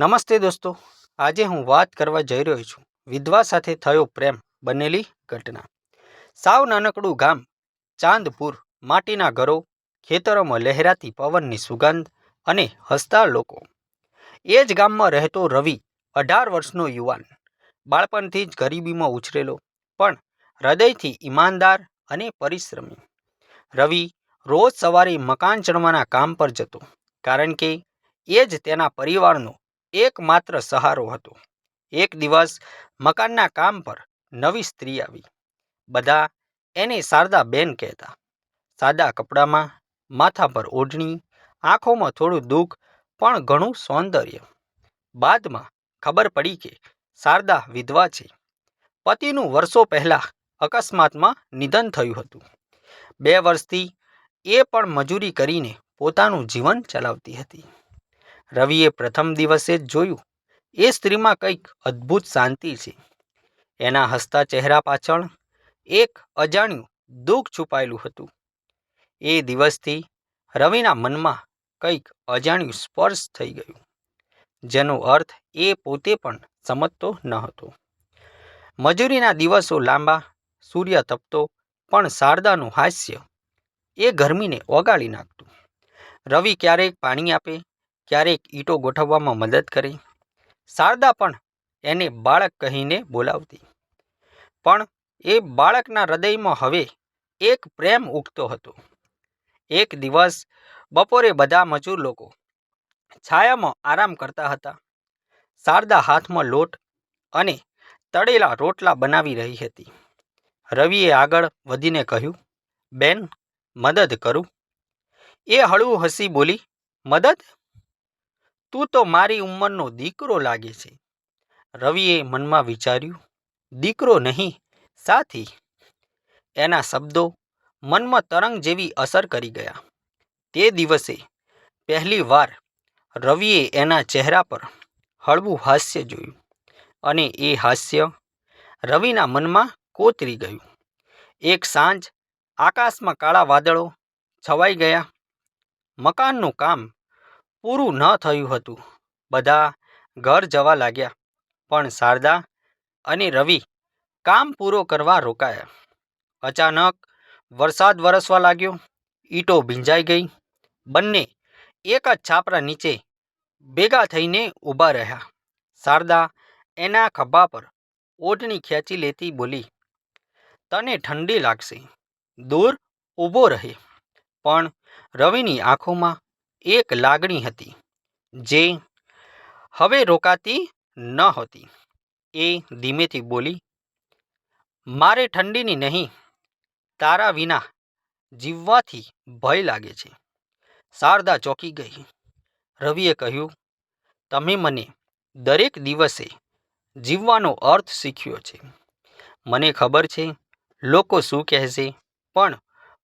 નમસ્તે દોસ્તો. આજે હું વાત કરવા જઈ રહ્યો છું. વિધવા સાથે થયો પ્રેમ બનેલી ઘટના. સાવ નાનકડું ગામ, ચાંદપુર, માટીના ઘરો, ખેતરોમાં લહેરાતી પવનની સુગંધ અને હસતા લોકો. એ જ ગામમાં રહેતો રવિ, અઢાર વર્ષનો યુવાન. બાળપણથી જ ગરીબીમાં ઉછરેલો, પણ હૃદયથી ઈમાનદાર અને પરિશ્રમી. રવિ રોજ સવારે મકાન ચણવાના કામ પર જતો, કારણ કે એ જ તેના પરિવારનો એકમાત્ર સહારો હતો. એક દિવસ મકાનના કામ પર નવી સ્ત્રી આવી. બધા એને શારદા બેન કહેતા. સાદા કપડામાં, માથા પર ઓઢણી, આંખોમાં થોડું દુઃખ, પણ ઘણું સૌંદર્ય. બાદમાં ખબર પડી કે શારદા વિધવા છે. પતિનું વર્ષો પહેલાં અકસ્માતમાં નિધન થયું હતું. બે વર્ષથી એ પણ મજૂરી કરીને પોતાનું જીવન ચલાવતી હતી. રવિએ પ્રથમ દિવસે જ જોયું, એ સ્ત્રીમાં કંઈક અદ્ભુત શાંતિ છે. એના હસતા ચહેરા પાછળ એક અજાણ્યું દુઃખ છુપાયેલું હતું. એ દિવસથી રવિના મનમાં કંઈક અજાણ્યું સ્પર્શ થઈ ગયું, જેનો અર્થ એ પોતે પણ સમજતો ન હતો. મજૂરીના દિવસો લાંબા, સૂર્ય તપતો, પણ શારદાનું હાસ્ય એ ગરમીને ઓગાળી નાખતું. રવિ ક્યારેક પાણી આપે ક્યારેક ઈંટો ગોઠવવામાં મદદ કરી. શારદા પણ એને બાળક કહીને બોલાવતી. પણ એ બાળકના હૃદયમાં હવે એક પ્રેમ ઉગતો હતો. એક દિવસ બપોરે બધા મજૂર લોકો છાયામાં આરામ કરતા હતા. શારદા હાથમાં લોટ અને તળેલા રોટલા બનાવી રહી હતી. રવિએ આગળ વધીને કહ્યું, બેન, મદદ કરું. એ હળવું હસી બોલી, મદદ? તું તો મારી ઉંમરનો દીકરો લાગે છે. રવિએ મનમાં વિચાર્યું, દીકરો નહીં, સાથી. એના શબ્દો મનમાં તરંગ જેવી અસર કરી ગયા. તે દિવસે પહેલી વાર રવિએ એના ચહેરા પર હળવું હાસ્ય જોયું અને એ હાસ્ય રવિના મનમાં કોતરી ગયું. એક સાંજ આકાશમાં કાળા વાદળો છવાઈ ગયા. મકાનનું કામ પૂરું ન થયું હતું. બધા ઘર જવા લાગ્યા, પણ શારદા અને રવિ કામ પૂરો કરવા રોકાયા. અચાનક વરસાદ વરસવા લાગ્યો, ઈંટો ભીંજાઈ ગઈ, બંને એક જ છાપરા નીચે ભેગા થઈને ઊભા રહ્યા. શારદા એના ખભા પર ઓઢણી ખેંચી લેતી બોલી, તને ઠંડી લાગશે. દૂર ઊભો રહે. પણ રવિની આંખોમાં એક લાગણી હતી, જે હવે રોકાતી ન હતી. એ ધીમેથી બોલી, મારે ઠંડીની નહીં, તારા વિના જીવવાથી ભય લાગે છે. શારદા ચોકી ગઈ. રવિએ કહ્યું, તમે મને દરેક દિવસે જીવવાનો અર્થ શીખ્યો છે. મને ખબર છે, લોકો શું કહેશે, પણ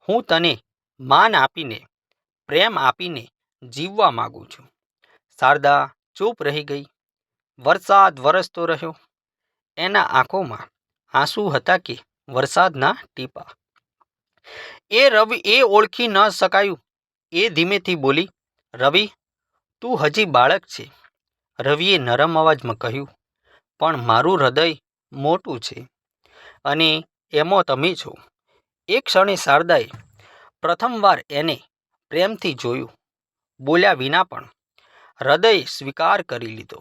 હું તને માન આપીને, પ્રેમ આપીને જીવવા માગું છું. શારદા ચૂપ રહી ગઈ. વરસાદ વરસતો રહ્યો. એના આંખોમાં આંસુ હતા કે વરસાદના ટીપા. એ રવિ, એ ઓળખી ન શકાયું. એ ધીમેથી બોલી, રવિ, તું હજી બાળક છે. રવિએ નરમ અવાજમાં કહ્યું, પણ મારું હૃદય મોટું છે અને એમાં તમે છો. એક ક્ષણે શારદાએ પ્રથમવાર એને પ્રેમથી જોયું. બોલ્યા વિના પણ હૃદય સ્વીકાર કરી લીધો.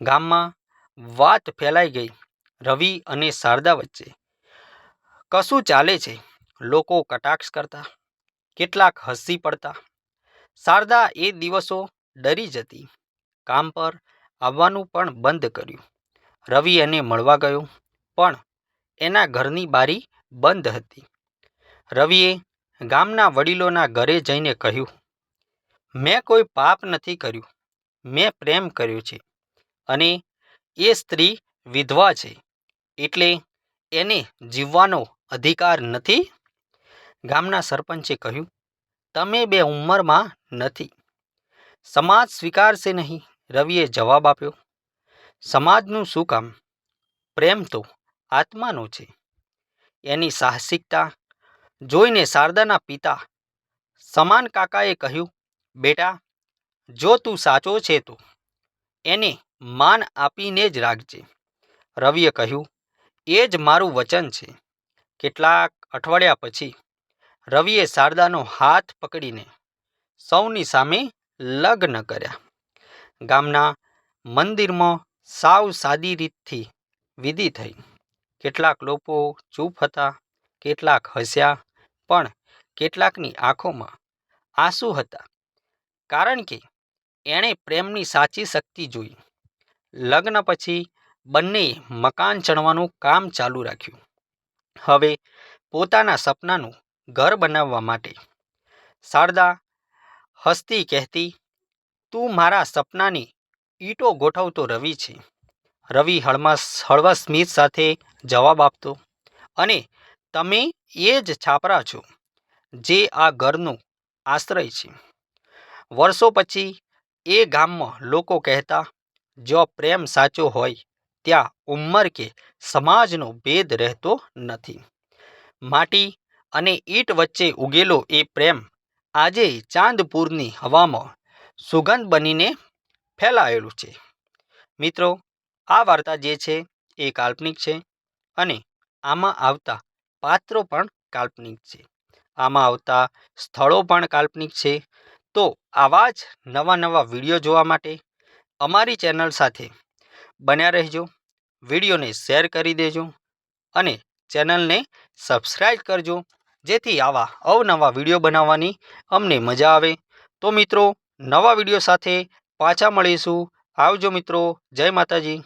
ગામમાં વાત ફેલાઈ ગઈ રવિ અને શારદા વચ્ચે. કશું ચાલે છે? લોકો કટાક્ષ કરતા, કેટલાક હસી પડતા. શારદા એ દિવસો ડરી જતી, કામ પર આવવાનું પણ બંધ કર્યું. રવિ એને મળવા ગયો, પણ એના ઘરની બારી બંધ હતી. રવિએ ગામના વડીલોના ઘરે જઈને કહ્યું મેં કોઈ પાપ નથી કર્યું. મેં પ્રેમ કર્યો છે. અને એ સ્ત્રી વિધવા છે. એટલે એને જીવવાનો અધિકાર નથી? ગામના સરપંચે કહ્યું, તમે બે ઉંમરમાં નથી. સમાજ સ્વીકારશે નહીં. રવિએ જવાબ આપ્યો, સમાજનું શું કામ? પ્રેમ તો આત્માનો છે. એની સાહસિકતા જોઈને શારદાના પિતા સમાન કાકાએ કહ્યું બેટા, જો તું સાચો છે તો, એને માન આપીને જ રાખજે. રવિએ કહ્યું, એ જ મારું વચન છે. કેટલાક અઠવાડિયા પછી રવિએ શારદાનો હાથ પકડીને સૌની સામે લગ્ન કર્યા. ગામના મંદિરમાં સાવ સાદી રીતથી વિધિ થઈ. કેટલાક લોકો ચૂપ હતા, કેટલાક હસ્યા, પણ કેટલાકની આંખોમાં આંસુ હતા. કારણ કે એણે પ્રેમની સાચી શક્તિ જોઈ. લગ્ન પછી બંનેએ મકાન ચણવાનું કામ ચાલુ રાખ્યું. હવે પોતાના સપનાનું ઘર બનાવવા માટે. શારદા, હસતી કહેતી, તું મારા સપનાની ઈંટો ગોઠવતો રવિ છે. રવિ હળમા હળવા સ્મિત સાથે જવાબ આપતો, અને તમે એ જ છાપરા છો, જે આ ઘરનો આશ્રય છે. વર્ષો પછી એ ગામમાં લોકો કહેતા, જો પ્રેમ સાચો હોય, ત્યાં ઉંમર કે સમાજનો ભેદ રહેતો નથી. માટી અને ઈંટ વચ્ચે ઉગેલો એ પ્રેમ આજે ચાંદપુરની હવામાં સુગંધ બનીને ફેલાયેલું છે. મિત્રો, આ વાર્તા જે છે એ કાલ્પનિક છે અને આમાં આવતા પાત્રો પણ કાલ્પનિક છે. આમાં આવતા સ્થળો પણ કાલ્પનિક છે તો આવા જ નવા નવા વીડિયો જોવા માટે અમારી ચેનલ સાથે બન્યા રહેજો. વિડીયોને શેર કરી દેજો અને ચેનલને સબસ્ક્રાઈબ કરજો, જેથી આવા અવનવા વીડિયો બનાવવાની અમને મજા આવે. તો મિત્રો, નવા વીડિયો સાથે પાછા મળીશું. આવજો મિત્રો, જય માતાજી.